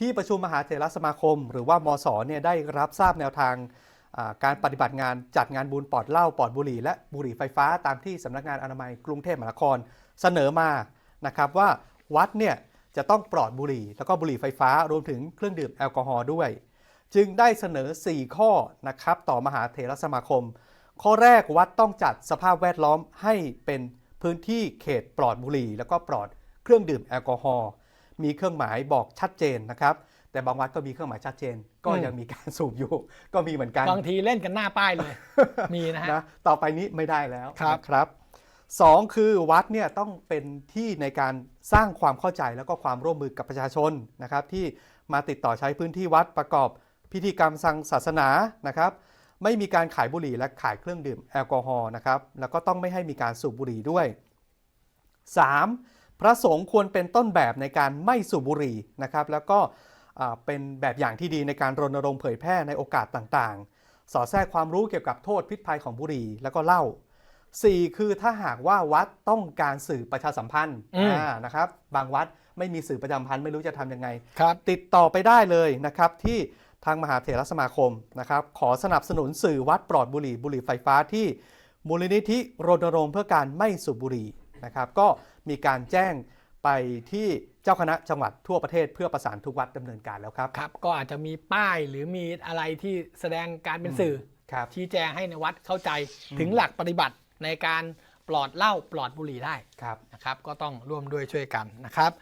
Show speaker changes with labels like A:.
A: ที่ประชุมมหาเถรสมาคม หรือว่ามสเนี่ยได้รับทราบแนวทางการปฏิบัติงานจัดงานบุญปลอดเหล้าปลอดบุหรี่ และบุหรี่ไฟฟ้าตามที่สำนักงานอนามัยกรุงเทพมหานครเสนอมานะครับว่าวัดเนี่ยจะต้องปลอดบุหรี่ แล้วก็บุหรี่ไฟฟ้ารวมถึงเครื่องดื่มแอลกอฮอล์ด้วย จึงได้เสนอ 4 ข้อนะครับต่อมหาเถรสมาคม ข้อแรกวัดต้องจัดสภาพแวดล้อมให้เป็นพื้นที่เขตปลอดบุหรี่ แล้วก็ปลอดเครื่องดื่มแอลกอฮอล์ มีเครื่องหมายบอกชัดเจนนะครับ แต่บางวัดก็มีเครื่องหมายชัดเจน ก็ยังมีการสูบอยู่ ก็มีเหมือนกัน
B: บางทีเล่นกันหน้าป้ายเลย มีนะฮะ
A: นะต่อไปนี้ไม่ได้แล้ว
B: ครับ
A: นะครับสองคือวัดเนี่ยต้องเป็นที่ในการสร้างความเข้าใจแล้วก็ความร่วมมือกับประชาชนนะครับ ที่มาติดต่อใช้พื้นที่วัดประกอบพิธีกรรมทางศาสนานะครับ ไม่มีการขายบุหรี่และขายเครื่องดื่มแอลกอฮอล์นะครับแล้วก็ต้องไม่ให้มีการสูบบุหรี่ด้วย 3. พระสงฆ์ควรเป็นต้นแบบในการไม่สูบบุหรี่นะครับ แล้วก็อ่าเป็นแบบอย่างที่ดีในการรณรงค์เผยแพร่ในโอกาสต่างๆ สอดแทรกความรู้เกี่ยวกับโทษพิษภัยของบุหรี่แล้วก็เหล้า 4 คือถ้าหากว่าวัดต้องการสื่อประชาสัมพันธ์
B: อืม
A: อ่านะครับ บางวัดไม่มีสื่อประชาสัมพันธ์ไม่รู้จะทำยังไง
B: ครับ
A: ติดต่อไปได้เลยนะครับที่ทางมหาเถรสมาคมนะครับ ขอสนับสนุนสื่อวัดปลอดบุหรี่บุหรี่ไฟฟ้าที่มูลนิธิรณรงค์เพื่อการไม่สูบบุหรี่ นะครับ ก็มีการแจ้งไปที่เจ้าคณะจังหวัดทั่วประเทศเพื่อประสานทุกวัดดำเนินการแล้วครับ
B: ครับก็อาจจะมีป้ายหรือมีอะไรที่แสดงการเป็นสื่อ
A: ครับ
B: ชี้แจงให้ในวัดเข้าใจถึงหลักปฏิบัติในการปลอดเหล้าปลอดบุหรี่ได้
A: ครับ
B: นะครับ ก็ต้องร่วมด้วยช่วยกันนะครับ